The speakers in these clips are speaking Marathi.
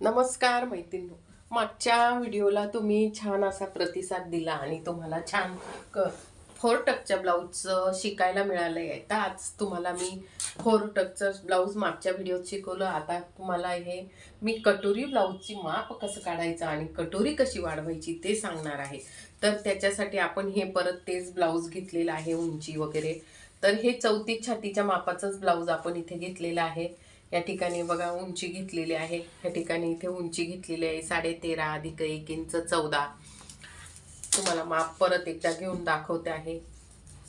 नमस्कार मैत्रिणी मागच्या व्हिडिओला तुम्ही छान असा प्रतिसाद दिला आणि तुम्हाला छान क फोर टकच्या ब्लाऊजचं शिकायला मिळालं आहे तर आज तुम्हाला मी फोर टकचं ब्लाऊज मागच्या व्हिडिओत शिकवलं. आता तुम्हाला हे मी कटोरी ब्लाऊजची माप कसं काढायचं आणि कटोरी कशी वाढवायची ते सांगणार आहे. तर त्याच्यासाठी आपण हे परत तेच ब्लाऊज घेतलेलं आहे उंची वगैरे. तर हे चौतीस छातीच्या मापाचंच ब्लाऊज आपण इथे घेतलेलं आहे. या ठिकाणी बघा उंची घेतलेली आहे. या ठिकाणी इथे उंची घेतलेली आहे. साडे तेरा अधिक एक इंच चौदा. तुम्हाला माप परत एकदा घेऊन दाखवते आहे.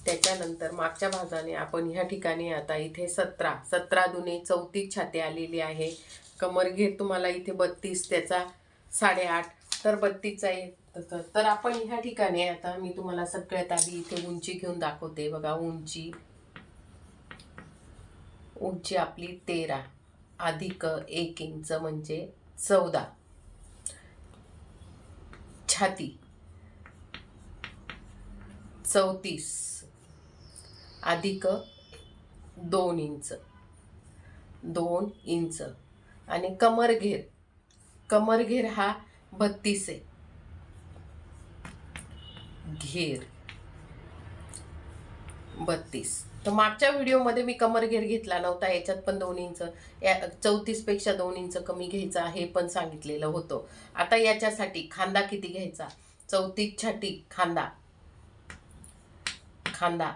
त्याच्यानंतर मागच्या भागाने आपण ह्या ठिकाणी आता इथे सतरा. सतरा दुने चौतीस छाती आलेली आहे. कमर घेर तुम्हाला इथे बत्तीस त्याचा साडेआठ. तर बत्तीसचा आहे. तर- तर आपण ह्या ठिकाणी आता मी तुम्हाला सगळ्यात आधी इथे उंची घेऊन दाखवते. बघा उंची. उंची आपली तेरा अधिक एक इंच म्हणजे चौदा. छाती चौतीस अधिक दोन इंच. दोन इंच. आणि कमरघेर कमरघेर हा बत्तीस आहे. घेर बत्तीस. तर मागच्या व्हिडिओमध्ये मी कमरघेर घेतला नव्हता याच्यात पण दोन इंच या चौतीसपेक्षा दोन इंच कमी घ्यायचा हे पण सांगितलेलं होतं. आता याच्यासाठी खांदा किती घ्यायचा? चौतीस छाटी खांदा. खांदा.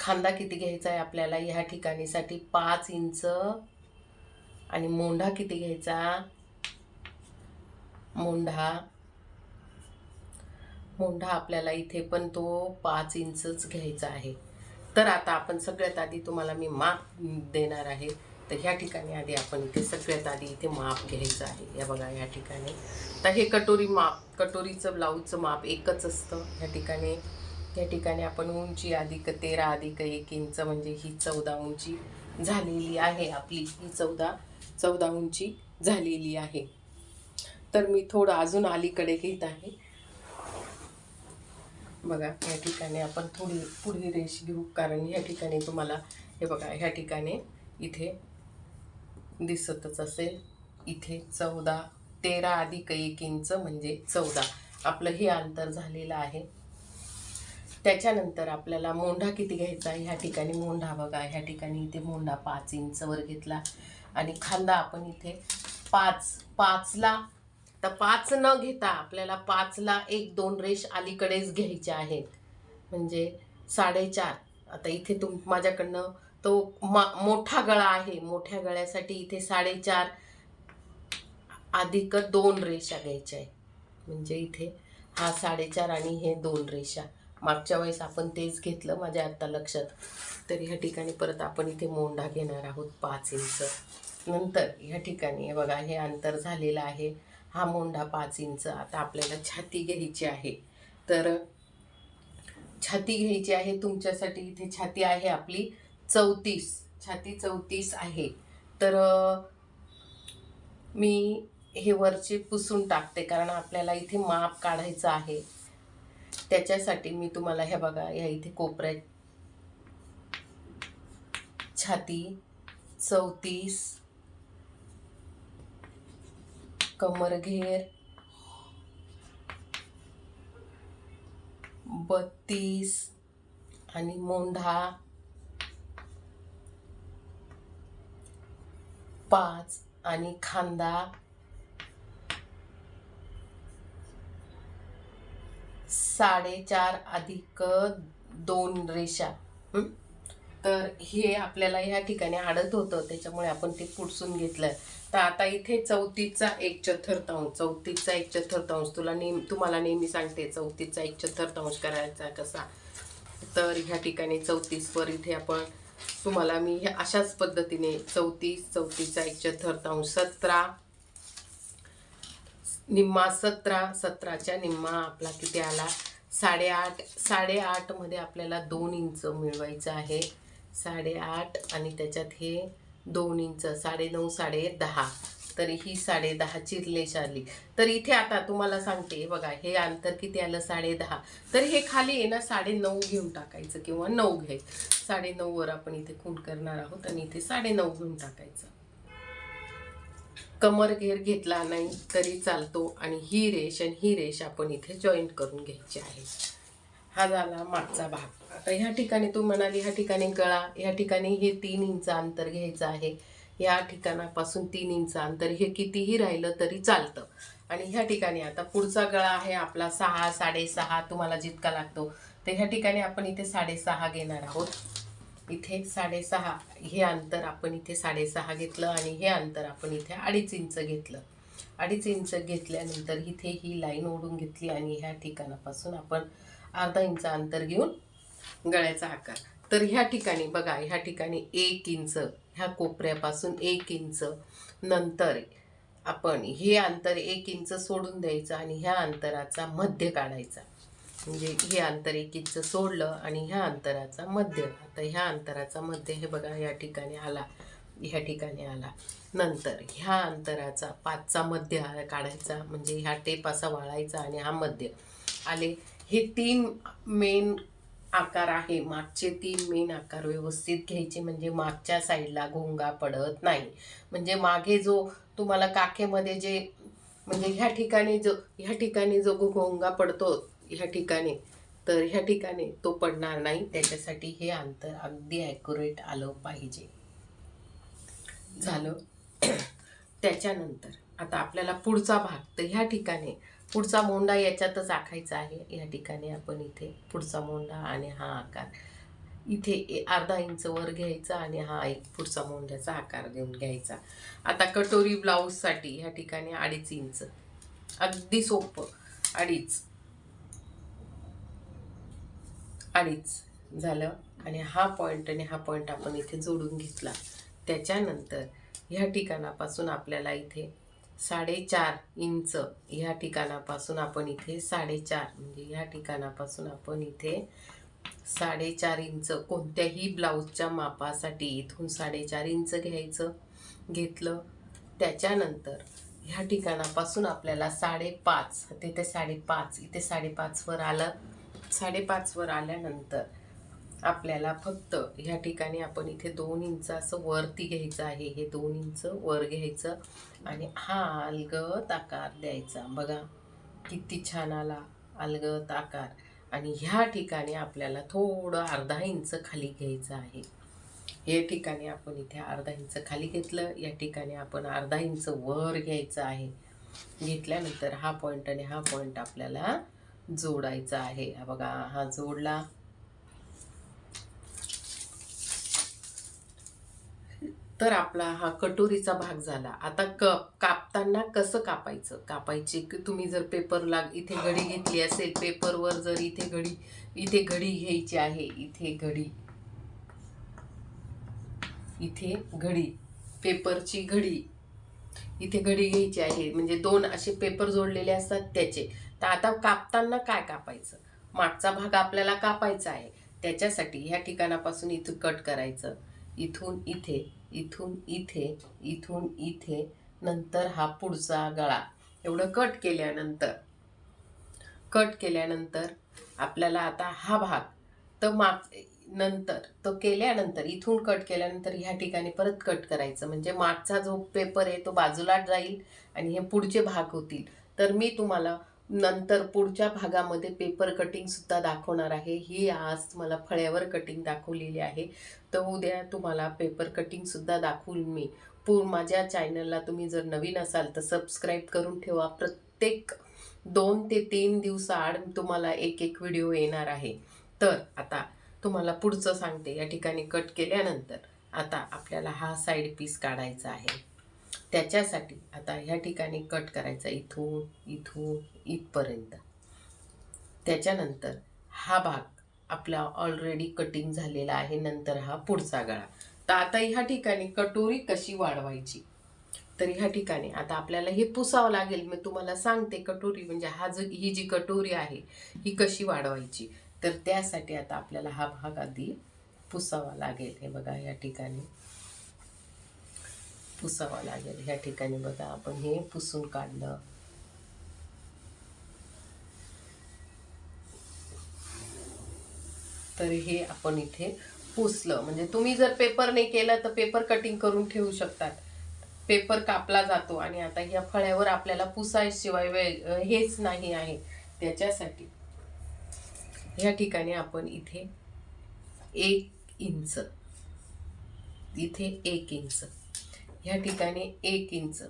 खांदा किती घ्यायचा आहे आपल्याला? ह्या ठिकाणीसाठी पाच इंच. आणि मोंढा किती घ्यायचा? मोंढा. मोंढा आपल्याला इथे पण तो पाच इंचच घ्यायचा आहे. तर आता आपण सगळ्यात आधी तुम्हाला मी माप देणार आहे. तर ह्या ठिकाणी आधी आपण इथे सगळ्यात आधी इथे माप घ्यायचं आहे. या बघा ह्या ठिकाणी. तर हे कटोरी माप कटोरीचं ब्लाऊजचं माप एकच असतं ह्या ठिकाणी. या ठिकाणी आपण उंची अधिक तेरा अधिक एक इंच म्हणजे ही चौदा उंची झालेली आहे आपली. ही चौदा चौदा उंची झालेली आहे. तर मी थोडं अजून अलीकडे घेत आहे. बघा या ठिकाणी आपण थोडी पुढील रेष घेऊ. कारण या ठिकाणी तुम्हाला हे बघा ह्या ठिकाणी इथे दिसतच असेल. इथे चौदा तेरा अधिक एक इंच म्हणजे चौदा. आपलं हे अंतर झालेलं आहे. त्याच्यानंतर आपल्याला मोंढा किती घ्यायचा आहे? ह्या ठिकाणी मोंढा बघा. ह्या ठिकाणी इथे मोंढा पाच इंचवर घेतला. आणि खांदा आपण इथे पाच पाचला तर पाच न घेता आपल्याला पाचला एक दोन रेष अलीकडेच घ्यायच्या आहेत. म्हणजे साडेचार. आता इथे तुम माझ्याकडनं तो मा मोठा गळा आहे. मोठ्या गळ्यासाठी इथे साडेचार अधिक दोन रेषा घ्यायच्या आहे म्हणजे इथे हा साडेचार आणि हे दोन रेषा. मागच्या वेळेस आपण तेच घेतलं माझ्या आत्ता लक्षात. तर ह्या ठिकाणी परत आपण इथे मोंढा घेणार आहोत पाच इंच. नंतर ह्या ठिकाणी बघा हे अंतर झालेलं आहे. हा मोंढा पाच इंच. आता आपल्याला छाती घ्यायची आहे. तर छाती घ्यायची आहे. तुमच्यासाठी इथे छाती आहे आपली चौतीस. छाती चौतीस आहे. तर मी हे वरचे पुसून टाकते कारण आपल्याला इथे माप काढायचं आहे. त्याच्यासाठी मी तुम्हाला हे बघा या इथे कोपऱ्यात छाती चौतीस कमरघेर बत्तीस आणि मोंढा पाच आणि खांदा. साडेचार अधिक दोन रेषा. तर हे आपल्याला ह्या ठिकाणी आडत होतं. त्याच्यामुळे आपण ते पुडसून घेतलं. तर आता इथे चौतीसचा एक चतुर्थांश चौतीसचा एक चतुर्थांश. तुला नेहमी तुम्हाला नेहमी सांगते चौतीसचा एक चतुर्थांश करायचा कसा? तर ह्या ठिकाणी चौतीसवर इथे आपण तुम्हाला मी ह्या अशाच पद्धतीने चौतीस चौतीसचा एक चतुर्थांश सतरा निम्मा सतरा सतराच्या निम्मा आपला किती आला? साडेआठ साडेआठमध्ये आपल्याला दोन इंच मिळवायचं आहे. साडेआठ आणि त्याच्यात हे दोन इंच साडेनऊ साडे दहा तर ही साडे दहाची रेष आली तर इथे आता तुम्हाला सांगते बघा हे अंतर किती आलं? साडे दहा तर हे खाली आहे ना साडे नऊ घेऊन टाकायचं किंवा नऊ घ्यायचं साडे नऊवर आपण इथे खूण करणार आहोत आणि इथे साडे नऊ घेऊन टाकायचं. कमर घेर घेतला नाही तरी चालतो आणि ही रेष आणि ही रेष आपण इथे जॉईंट करून घ्यायची आहे. हा झाला मागचा भाग. आता ह्या ठिकाणी तू म्हणाली ह्या ठिकाणी गळा ह्या ठिकाणी हे तीन इंच अंतर घ्यायचं आहे. या ठिकाणापासून तीन इंच अंतर हे कितीही राहिलं तरी चालतं. आणि ह्या ठिकाणी आता पुढचा गळा आहे आपला सहा साडेसहा तुम्हाला जितका लागतो. तर ह्या ठिकाणी आपण इथे साडेसहा घेणार आहोत. इथे साडेसहा हे अंतर आपण इथे साडेसहा घेतलं आणि हे अंतर आपण इथे अडीच इंच घेतलं. अडीच इंच घेतल्यानंतर इथे ही लाईन ओढून घेतली आणि ह्या ठिकाणापासून आपण अर्धा इंच अंतर घेऊन गळ्याचा आकार. तर ह्या ठिकाणी बघा ह्या ठिकाणी एक इंच ह्या कोपऱ्यापासून एक इंच नंतर आपण हे अंतर एक इंच सोडून द्यायचं आणि ह्या अंतराचा मध्य काढायचा. म्हणजे हे अंतर एक इंच सोडलं आणि ह्या अंतराचा मध्य. आता ह्या अंतराचा मध्य हे बघा ह्या ठिकाणी आला ह्या ठिकाणी आला. नंतर ह्या अंतराचा पाचचा मध्य काढायचा म्हणजे ह्या टेप असा वाळायचा आणि हा मध्य आले. हे तीन मेन आकार आहे. मागचे तीन मेन आकार व्यवस्थित घ्यायचे म्हणजे मागच्या साईडला घोंगा पडत नाही. म्हणजे मागे जो तुम्हाला काखेमध्ये जे म्हणजे ह्या ठिकाणी जो ह्या ठिकाणी जो घोंगा पडतो ह्या ठिकाणी तर ह्या ठिकाणी तो पडणार नाही. त्याच्यासाठी हे अंतर अगदी ॲक्युरेट आलं पाहिजे. झालं? त्याच्यानंतर आता आपल्याला पुढचा भाग तर ह्या ठिकाणी पुढचा मोंडा याच्यातच आखायचा आहे. या ठिकाणी आपण इथे पुढचा मोंडा आणि हा आकार. इथे ए- अर्धा इंच वर घ्यायचा आणि हा एक पुढचा मोंड्याचा आकार देऊन घ्यायचा. आता कटोरी ब्लाऊजसाठी ह्या ठिकाणी अडीच इंच. अगदी सोपं. अडीच. अडीच झालं आणि हा पॉईंट आणि हा पॉईंट आपण इथे जोडून घेतला. त्याच्यानंतर ह्या ठिकाणापासून आपल्याला इथे साडेचार इंच ह्या ठिकाणापासून आपण इथे साडेचार म्हणजे ह्या ठिकाणापासून आपण इथे साडेचार इंच कोणत्याही ब्लाऊजच्या मापासाठी इथून साडेचार इंच घ्यायचं घेतलं. त्याच्यानंतर ह्या ठिकाणापासून आपल्याला साडेपाच तिथे साडेपाच इथे साडेपाचवर आलं. साडेपाचवर आल्यानंतर आपल्याला फक्त ह्या ठिकाणी आपण इथे दोन इंच असं वरती घ्यायचं आहे. हे दोन इंच वर घ्यायचं आणि हा अलगत आकार द्यायचा. बघा किती छान आला अलगत आकार. आणि ह्या ठिकाणी आपल्याला थोडं अर्धा इंच खाली घ्यायचं आहे. हे ठिकाणी आपण इथे अर्धा इंच खाली घेतलं. या ठिकाणी आपण अर्धा इंच वर घ्यायचं आहे. घेतल्यानंतर हा पॉईंट आणि हा पॉईंट आपल्याला जोडायचा आहे. बघा हा जोडला. तर आपला हा कटोरीचा भाग झाला. आता कप कापताना कसं कापायचं? कापायची की तुम्ही जर पेपर लाग इथे घडी घेतली असेल पेपरवर जर इथे घडी इथे घडी घ्यायची आहे इथे घडी. इथे घडी पेपरची घडी. इथे घडी घ्यायची आहे. म्हणजे दोन असे पेपर जोडलेले असतात त्याचे. तर आता कापताना काय कापायचं? मागचा भाग आपल्याला कापायचा आहे. त्याच्यासाठी ह्या ठिकाणापासून इथं कट करायचं. इथून इथे. इथून इथे इथून इथे नंतर हा पुढचा गळा. एवढं कट केल्यानंतर. कट केल्यानंतर आपल्याला आता हा भाग तर माग नंतर तो केल्यानंतर इथून कट केल्यानंतर ह्या ठिकाणी परत कट करायचं. म्हणजे मागचा जो पेपर आहे तो बाजूला जाईल आणि हे पुढचे भाग होतील. तर मी तुम्हाला नंतर पुढच्या भागामध्ये पेपर कटिंगसुद्धा दाखवणार आहे. ही आज तुम्हाला फळ्यावर कटिंग दाखवलेली आहे. तर उद्या तुम्हाला पेपर कटिंगसुद्धा दाखवून मी. पूर माझ्या चॅनलला तुम्ही जर नवीन असाल तर सबस्क्राईब करून ठेवा. प्रत्येक दोन ते तीन दिवसाआड तुम्हाला एक एक व्हिडिओ येणार आहे. तर आता तुम्हाला पुढचं सांगते. या ठिकाणी कट केल्यानंतर आता आपल्याला हा साईड पीस काढायचा आहे. त्याच्यासाठी आता ह्या ठिकाणी कट करायचा इथून इथून इथपर्यंत. त्याच्यानंतर हा भाग आपला ऑलरेडी कटिंग झालेला आहे नंतर हा पुढचा गळा. तर आता ह्या ठिकाणी कटोरी कशी वाढवायची? तर ह्या ठिकाणी आता आपल्याला हे पुसावं लागेल. मी तुम्हाला सांगते कटोरी म्हणजे हा जो ही जी कटोरी आहे ही कशी वाढवायची? तर त्यासाठी आता आपल्याला हा भाग आधी पुसावा लागेल. हे बघा या ठिकाणी. पुसावा लागेल ह्या ठिकाणी बघा. आपण हे पुसून काढलं. तर हे आपण इथे पुसलं. म्हणजे तुम्ही जर पेपर नाही केलं तर पेपर कटिंग करून ठेवू शकतात. पेपर कापला जातो आणि आता या फळ्यावर आपल्याला पुसायशिवाय वेळ हेच नाही आहे. त्याच्यासाठी ह्या ठिकाणी आपण इथे एक इंच इथे एक इंच. ह्या ठिकाणी एक इंच.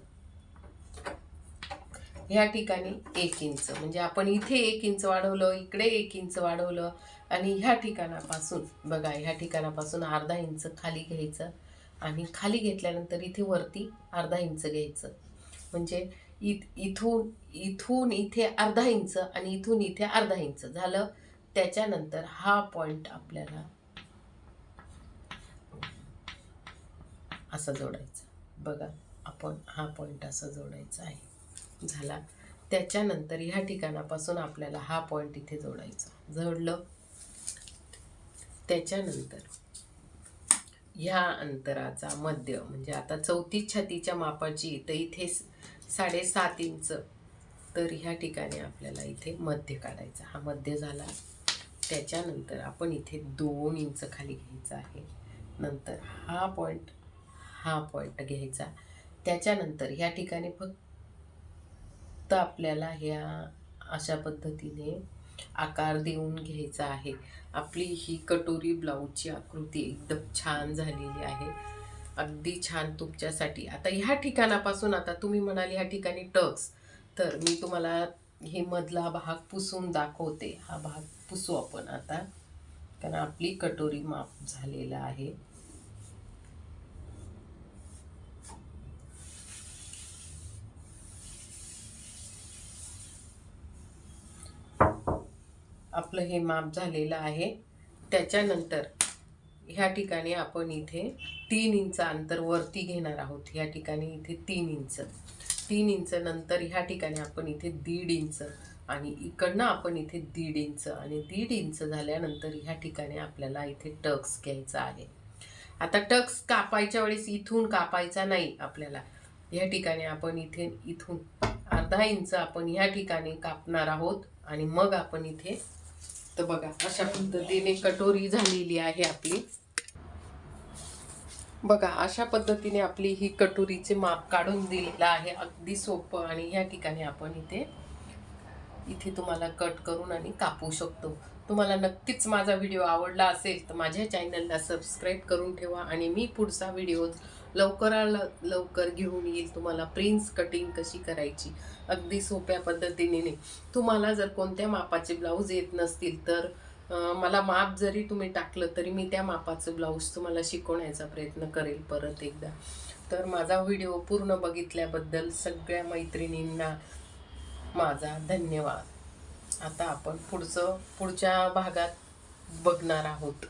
ह्या ठिकाणी एक इंच. म्हणजे आपण इथे एक इंच वाढवलं इकडे एक इंच वाढवलं आणि ह्या ठिकाणापासून बघा ह्या ठिकाणापासून अर्धा इंच खाली घ्यायचं आणि खाली घेतल्यानंतर इथे वरती अर्धा इंच घ्यायचं. म्हणजे इत इथून इथून इथे अर्धा इंच आणि इथून इथे अर्धा इंच झालं. त्याच्यानंतर हा पॉइंट आपल्याला असा जोडायचा. बघा आपण हा पॉईंट असा जोडायचा आहे. झाला. त्याच्यानंतर ह्या ठिकाणापासून आपल्याला हा पॉईंट इथे जोडायचा. जोडलं. त्याच्यानंतर ह्या अंतराचा मध्य म्हणजे आता चौथी छातीच्या मापाची तर इथे साडेसात इंच तर ह्या ठिकाणी आपल्याला इथे मध्य काढायचा. हा मध्य झाला. त्याच्यानंतर आपण इथे दोन इंच खाली घ्यायचा आहे. नंतर हा पॉईंट हा पॉईंट घ्यायचा. त्याच्यानंतर ह्या ठिकाणी फक्त आपल्याला ह्या अशा पद्धतीने आकार देऊन घ्यायचा आहे. आपली ही कटोरी ब्लाऊजची आकृती एकदम छान झालेली आहे. अगदी छान तुमच्यासाठी. आता ह्या ठिकाणापासून आता तुम्ही म्हणाल ह्या ठिकाणी टक्स तर मी तुम्हाला हे मधला भाग पुसून दाखवते. हा भाग पुसू आपण आता. कारण आपली कटोरी माप झालेला आहे. आपलं हे माप झालेलं आहे. त्याच्यानंतर ह्या ठिकाणी आपण इथे तीन इंच अंतर वरती घेणार आहोत. ह्या ठिकाणी इथे तीन इंच. तीन इंच नंतर ह्या ठिकाणी आपण इथे दीड इंच आणि इकडनं आपण इथे दीड इंच आणि दीड इंच झाल्यानंतर ह्या ठिकाणी आपल्याला इथे टक्स घ्यायचा आहे. आता टक्स कापायच्या वेळेस इथून कापायचा नाही आपल्याला. ह्या ठिकाणी आपण इथे इथून अर्धा इंच आपण ह्या ठिकाणी कापणार आहोत आणि मग आपण इथे तर बघा अशा पद्धतीने कटोरी झालेली आहे आपली. बघा अशा पद्धतीने आपली ही कटोरीचे माप काढून दिलेलं आहे. अगदी सोपं आणि ह्या ठिकाणी आपण इथे इथे तुम्हाला कट करून आणि कापू शकतो. तुम्हाला नक्कीच माझा व्हिडिओ आवडला असेल तर माझ्या चॅनलला सबस्क्राईब करून ठेवा आणि मी पुढचा व्हिडिओ लवकरात लवकर घेऊन येईल तुम्हाला प्रिन्स कटिंग कशी करायची. अगदी सोप्या पद्धतीने तुम्हाला जर कोणत्या मापाचे ब्लाऊज येत नसतील तर मला माप जरी तुम्ही टाकलं तरी मी त्या मापाचं ब्लाऊज तुम्हाला शिकवण्याचा प्रयत्न करेल परत एकदा. तर माझा व्हिडिओ पूर्ण बघितल्याबद्दल सगळ्या मैत्रिणींना माझा धन्यवाद. आता आपण पुढचं पुढच्या भागात बघणार आहोत.